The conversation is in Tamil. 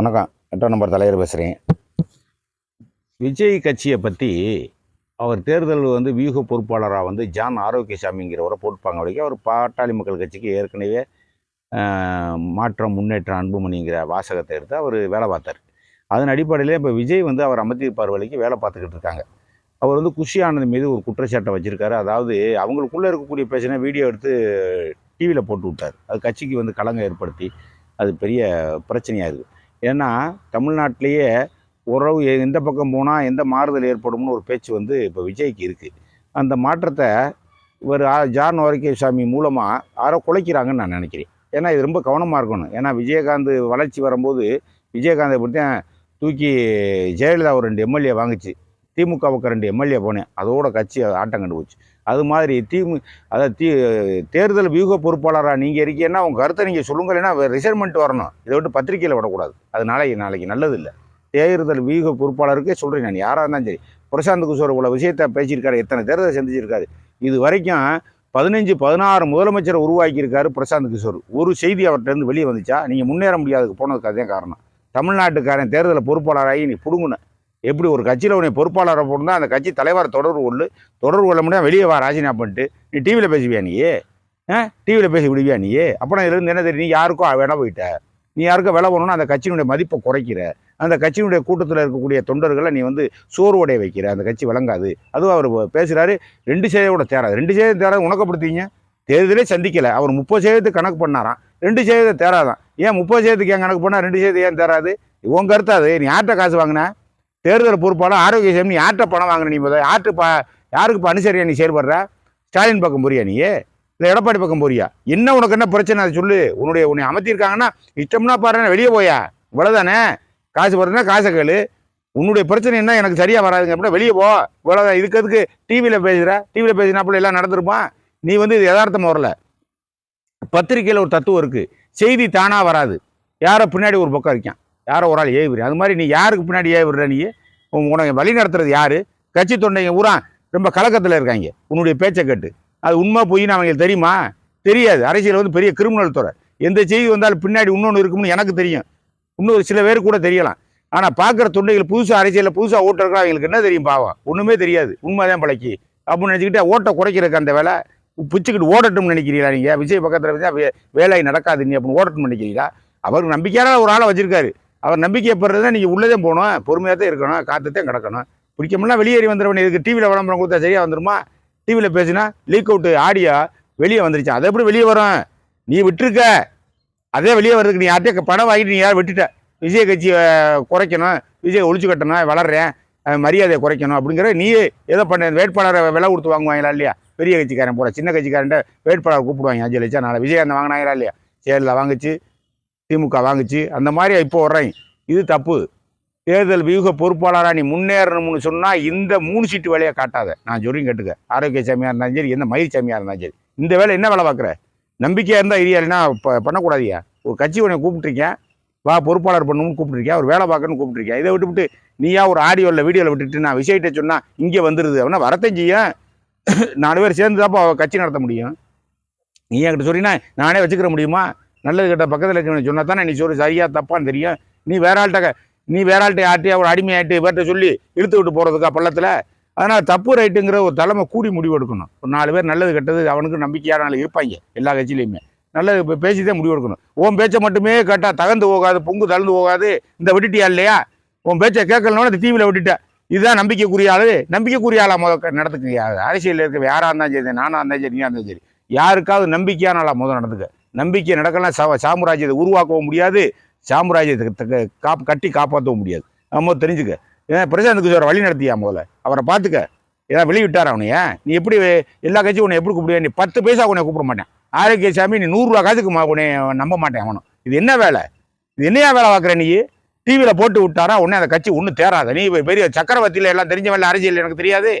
வணக்கம். எட்டோ நம்பர் தலைவர் பேசுகிறேன் விஜய் கட்சியை பற்றி அவர் தேர்தல் வந்து வியூக பொறுப்பாளராக வந்து ஜான் ஆரோக்கியசாமிங்கிறவரை போட்டுப்பாங்க வரைக்கும் அவர் பாட்டாளி மக்கள் கட்சிக்கு ஏற்கனவே மாற்றம் முன்னேற்றம் அன்புமணிங்கிற வாசகத்தை எடுத்து அவர் வேலை பார்த்தார். அதன் அடிப்படையில் இப்போ விஜய் வந்து அவர் அமர்த்திருப்பார் வரைக்கும் வேலை பார்த்துக்கிட்டு இருக்காங்க. அவர் வந்து குஷி ஆனந்த் மீது ஒரு குற்றச்சாட்டை வச்சுருக்காரு. அதாவது அவங்களுக்குள்ளே இருக்கக்கூடிய பேசின வீடியோ எடுத்து டிவியில் போட்டு விட்டார். அது கட்சிக்கு வந்து களங்கம் ஏற்படுத்தி அது பெரிய பிரச்சனையாக இருக்குது ஏன்னா தமிழ்நாட்டிலேயே உறவு எந்த பக்கம் போனால் எந்த மாறுதல் ஏற்படும்னு ஒரு பேச்சு வந்து இப்போ விஜய்க்கு இருக்குது அந்த மாற்றத்தை இவர் ஆ- ஜான் சாமி மூலமாக யாரோ குலைக்கிறாங்கன்னு நான் நினைக்கிறேன். ஏன்னா இது ரொம்ப கவனமாக இருக்கணும். ஏன்னா விஜயகாந்த் வளர்ச்சி வரும்போது விஜயகாந்தை பற்றி தூக்கி ஜெயலலிதா ஒரு ரெண்டு எம்எல்ஏ வாங்குச்சு. திமுகவுக்கு ரெண்டு எம்எல்ஏ போனேன். அதோட கட்சி ஆட்டம் கண்டு போச்சு அது மாதிரி திமு அதாவது தீ தேர்தல் வியூக பொறுப்பாளராக நீங்கள் இருக்கீங்கன்னா உங்கள் கருத்தை நீங்கள் சொல்லுங்கள் இல்லைன்னா ரிசைர்மெண்ட் வரணும். இதை விட்டு பத்திரிக்கையில் விடக்கூடாது. அதனால நாளைக்கு நல்லது இல்லை தேர்தல் வியூக பொறுப்பாளருக்கே சொல்கிறேன் நான் யாராக இருந்தாலும் சரி. பிரசாந்த் கிஷோர் இவ்வளோ விஷயத்தை பேசியிருக்காரு எத்தனை தேர்தலை சந்திச்சிருக்காரு. இது வரைக்கும் பதினஞ்சு பதினாறு முதலமைச்சரை உருவாக்கியிருக்காரு பிரசாந்த் கிஷோர். ஒரு செய்தி அவர்கிட்டருந்து வெளியே வந்துச்சா? நீங்கள் முன்னேற முடியாதுக்கு போனதுக்கு அதே காரணம். தமிழ்நாட்டுக்காரன் தேர்தலை பொறுப்பாளராகி நீ பிடுங்கணும் எப்படி ஒரு கட்சியில் உன்னை பொறுப்பாளரை போட்டுனா அந்த கட்சி தலைவர் தொடர்பு கொள்ளு தொடர்பு கொள்ள முடியாது வெளியே வா ராஜினாமா பண்ணிட்டு. நீ டிவியில் பேசுவியா நீ? டிவியில் பேசி விடுவியா நீ? அப்புறம் இதுலேருந்து என்ன தெரியும்? நீ யாருக்கும் வேணா போயிட்ட. நீ யாருக்கோ விலை போகணும்னா அந்த கட்சியினுடைய மதிப்பை குறைக்கிற. அந்த கட்சியினுடைய கூட்டத்தில் இருக்கக்கூடிய தொண்டர்களை நீ வந்து சோர்வடைய வைக்கிற. அந்த கட்சி விளங்காது. அதுவும் அவர் பேசுகிறாரு ரெண்டு சேவையோட தேராது. ரெண்டு சேவை தேராது. உணக்கப்படுத்தீங்க தேர்தலே சந்திக்கலை. அவர் முப்பது சேதத்துக்கு கணக்கு பண்ணாராம். ரெண்டு சேதத்தை தேராதான். ஏன் முப்பது சேதத்துக்கு ஏன் கணக்கு பண்ணால் ரெண்டு சேதம் ஏன் தேராது? உன் கருத்து அது நீ யார்கிட்ட காசு வாங்கின? தேர்தல் பொறுப்பாளர் ஆரோக்கிய சேமி யார்கிட்ட பணம் வாங்கின நீ முதல் யார்கிட்ட பா யாருக்கு இப்போ அனுசரியா நீ செயல்படுற? ஸ்டாலின் பக்கம் போறியா நீ? இல்லை எடப்பாடி பக்கம் போறியா? என்ன உனக்கு என்ன பிரச்சனை? அதை சொல்லு. உன்னுடைய உன்னை அமர்த்தியிருக்காங்கன்னா இஷ்டம்னா பாரு வெளியே போயா? இவ்வளோதானே காசு வருதுன்னா காசை கேளு. உன்னுடைய பிரச்சனை என்ன? எனக்கு சரியாக வராதுங்க. அப்படின்னா வெளியே போ. இவ்வளோதான் இருக்கிறதுக்கு டிவியில் பேசுகிற டிவியில் பேசினாப்புல எல்லாம் நடந்திருப்பான் நீ வந்து இது யதார்த்தமாக வரல. பத்திரிக்கையில் ஒரு தத்துவம் இருக்குது செய்தி தானாக வராது. யாரோ பின்னாடி ஒரு பக்கம் இருக்கான். யாரோ ஒரு ஆள் ஏவி அது மாதிரி நீ யாருக்கு பின்னாடி ஏவிடுற விடுற நீ? உன் உனக்கு வழி நடத்துறது யார்? கட்சி தொண்டைங்க பூரா ரொம்ப கலக்கத்தில் இருக்காங்க. உன்னுடைய பேச்சை கேட்டு. அது உண்மை பொய்ன்னு அவங்களுக்கு தெரியுமா? தெரியாது. அரசியல் வந்து பெரிய கிரிமினல் துறை. எந்த செய்தி வந்தாலும் பின்னாடி இன்னொன்று இருக்கும்னு எனக்கு தெரியும். இன்னொரு சில பேர் கூட தெரியலாம். ஆனால் பார்க்குற தொண்டைகள் புதுசாக அரசியலில் புதுசாக ஓட்டுறதுக்கு அவங்களுக்கு என்ன தெரியும் பாவம்? ஒன்றுமே தெரியாது. உண்மைதான் பழக்கி. அப்படின்னு நினச்சிக்கிட்டு ஓட்டை குறைக்கிறதுக்கு அந்த வேலை. பிச்சுக்கிட்டு ஓடட்டும்னு நினைக்கிறீங்களா நீங்கள் விஜய் பக்கத்தில் வச்சா வேலை நடக்காது நீ அப்படின்னு ஓடட்டும்னு நினைக்கிறீங்களா? அவருக்கு நம்பிக்கையான ஒரு ஆளை வச்சுருக்காரு. அவர் நம்பிக்கை பெறதுனா நீங்கள் உள்ளதே போகணும் பொறுமையாக தான் இருக்கணும் காற்றுத்தையும் கிடக்கணும். பிடிக்கமுன்னா வெளியேறி வந்துடுவன் இதுக்கு டிவியில் விளம்பரம் கொடுத்தா சரியாக வந்துருமா? டிவியில் பேசினா லீக் அவுட்டு ஆடியோ வெளியே வந்துருச்சு. அதை எப்படி வெளியே வரும்? நீ விட்டுருக்க. அதே வெளியே வர்றதுக்கு நீ யார்கிட்ட பணம் வாங்கிட்டு நீ யார் விட்டுட்ட? விஜய கட்சியை குறைக்கணும். விஜயை ஒழிச்சு கட்டணும் வளர்றேன். மரியாதையை குறைக்கணும் அப்படிங்கிற நீ ஏதோ பண்ண. வேட்பாளரை விலை கொடுத்து வாங்குவாங்களா இல்லையா? பெரிய கட்சிக்காரன் போல சின்ன கட்சிக்காரன்ட்ட வேட்பாளர் கூப்பிடுவாங்க. அஞ்சு லட்சம் நாளை விஜயகாந்த் வாங்கினாங்களா இல்லையா? சேரில் வாங்கிச்சு. திமுக வாங்குச்சு. அந்த மாதிரி இப்போ வர்றேன். இது தப்பு. தேர்தல் வியூக பொறுப்பாளராக நீ முன்னேறணும்னு சொன்னால் இந்த மூணு சீட்டு வேலையை காட்டாத. நான் சொல்லியும் கேட்டுக்க. ஆரோக்கிய சாமியாக இருந்தாலும் சரி எந்த மயிர் சாமியாக இருந்தாலும் சரி. இந்த வேலை என்ன வேலை பார்க்குற? நம்பிக்கையாக இருந்தால் ஏரியா இல்லைன்னா ப- பண்ணக்கூடாதியா? ஒரு கட்சி உன்னை கூப்பிட்டுருக்கேன் வா பொறுப்பாளர் பண்ணணும்னு கூப்பிட்டுருக்கேன் ஒரு வேலை பார்க்கணும்னு கூப்பிட்டுருக்கேன் இதை விட்டுவிட்டு நீயா ஒரு ஆடியோவில் வீடியோவில் விட்டுட்டு நான் விஷயத்தை சொன்னால் இங்கே வந்துடுது அப்படின்னா வரத்தையும் செய்யும் நாலு பேர் சேர்ந்து தான்ப்பா கட்சி நடத்த முடியும். நீ என்கிட்ட சொன்னீங்கன்னா நானே வச்சுக்கிற முடியுமா? நல்லது கெட்ட பக்கத்தில் இருக்கவனை சொன்னால் தானே நீ சொல்லு சரியா தப்பான்னு தெரியும். நீ வேற ஆள்கிட்ட நீ வேற ஆள்கிட்ட அவர் அடிமை அடிமையாயிட்டு இவர்கிட்ட சொல்லி இழுத்து விட்டு போகிறதுக்கா பள்ளத்தில்? அதனால் தப்பு ரைட்டுங்கிற ஒரு தலைமை கூடி முடிவு எடுக்கணும். ஒரு நாலு பேர் நல்லது கெட்டது அவனுக்கு நம்பிக்கையான ஆள் இருப்பாங்க எல்லா கட்சியிலையுமே. நல்லது இப்போ பேசி தான் முடிவு எடுக்கணும். உன் பேச்சை மட்டுமே கேட்டால் தகந்து போகாது பொங்கு தளர்ந்து போகாது இந்த விட்டுட்டியா இல்லையா? உன் பேச்சை கேட்கலனோட இந்த டிவியில் விட்டுட்டேன் இதுதான் நம்பிக்கைக்குரிய ஆளு. நம்பிக்கைக்குரிய ஆளாக முதல் நடத்துக்கு அரசியலில் இருக்க யாராக இருந்தாலும் சரி நானாக இருந்தாலும் சரி நீயா இருந்தாலும் சரி யாருக்காவது நம்பிக்கையான ஆளாக முதல் நடந்துக்க. நம்பிக்கை நடக்கலாம் சா சாம்ராஜ்யத்தை உருவாக்கவும் முடியாது சாம்ராஜ்யத்தை காப் கட்டி காப்பாற்றவும் முடியாது. நம்ம தெரிஞ்சுக்க. ஏன் பிரசாந்த் கிஷோர் வழி நடத்தியா முதல்ல? அவரை பார்த்துக்க. ஏதாவது வெளியிட்டார் அவனைய? நீ எப்படி எல்லா கட்சியும் உன்னை எப்படி கூப்பிடுவேன் நீ பத்து பைசா உன்னை கூப்பிட மாட்டேன். ஆரோக்கிய சாமி நீ நூறுரூவா காசுக்கு உன்னை நம்ப மாட்டேன் அவனும். இது என்ன வேலை? இது என்னையா வேலை பார்க்குற நீ? டிவியில் போட்டு விட்டாரா? உடனே அந்த கட்சி ஒன்றும் தேராத. நீ பெரிய சக்கரவர்த்தியில் எல்லாம் தெரிஞ்சவன் அரசியல் எனக்கு தெரியாது.